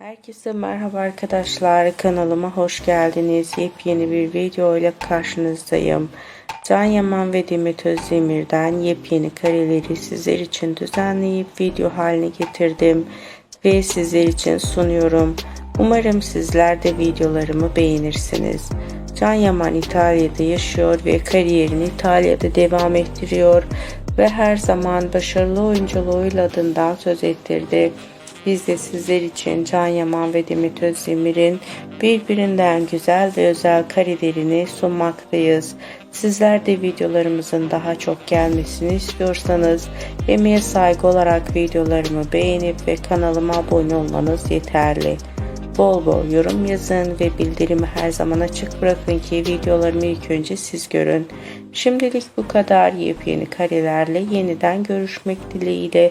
Herkese merhaba arkadaşlar kanalıma hoş geldiniz. Yepyeni bir video ile karşınızdayım. Can Yaman ve Demet Özdemir'den yepyeni kareleri sizler için düzenleyip video haline getirdim ve sizler için sunuyorum. Umarım sizler de videolarımı beğenirsiniz. Can Yaman İtalya'da yaşıyor ve kariyerini İtalya'da devam ettiriyor ve her zaman başarılı oyunculuğuyla adından söz ettirdi. Biz de sizler için Can Yaman ve Demet Özdemir'in birbirinden güzel ve özel karelerini sunmaktayız. Sizler de videolarımızın daha çok gelmesini istiyorsanız emeğe saygı olarak videolarımı beğenip ve kanalıma abone olmanız yeterli. Bol bol yorum yazın ve bildirimi her zaman açık bırakın ki videolarımı ilk önce siz görün. Şimdilik bu kadar yepyeni karelerle yeniden görüşmek dileğiyle.